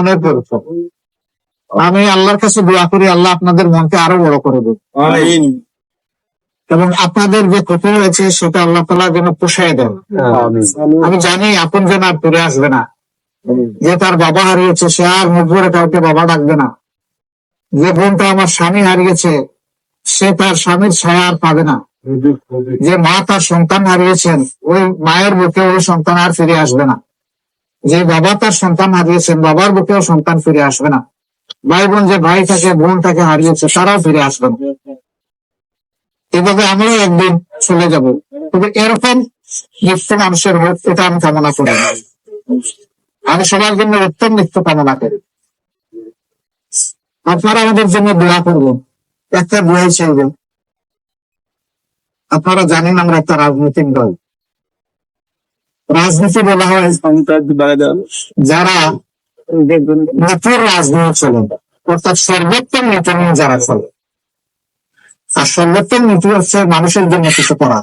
মনের পরীক্ষা আমি আল্লাহর কাছে দোয়া করি আল্লাহ আপনাদের মনকে আরও বড় করে দেবে এবং আপনাদের যে ক্ষতি হয়েছে সেটা আল্লাহ তালা যেন পোষায় দেন। আমি জানি আপন যেন আর ফিরে আসবে না। যে তার বাবা হারিয়েছে সে আর মুখ ভরে কাউকে বাবা ডাকবে না। যে বোনটা আমার স্বামী হারিয়েছে সে তার স্বামীর ছায়া আর পাবে না। যে মা তার সন্তান হারিয়েছেন ওই মায়ের বুকে ওই সন্তান আর ফিরে আসবে না। যে বাবা তার সন্তান হারিয়েছেন, বাবার বুকেও সন্তান ফিরে আসবে না। ভাই বোন যে ভাই থাকে, বোন তাকে হারিয়েছে, তারাও ফিরে আসবে না। এভাবে আমরাও একদিন চলে যাব। তবে এরকম মৃত্যু মানুষের হোক এটা আমি কামনা করি। আমি সবার জন্য উত্তম মৃত্যু কামনা করি। আপনারা আমাদের জন্য দোয়া করবেন। একটা দোয়াই চাইবেন। আপনারা জানেন আমরা একটা রাজনৈতিক দল। রাজনীতি বলা হয় যারা নীতির রাজনীতি চলে, অর্থাৎ সর্বোত্তম নীতি নিয়ে যারা চলে। আর সর্বোত্তম নীতি হচ্ছে মানুষের জন্য কিছু করা।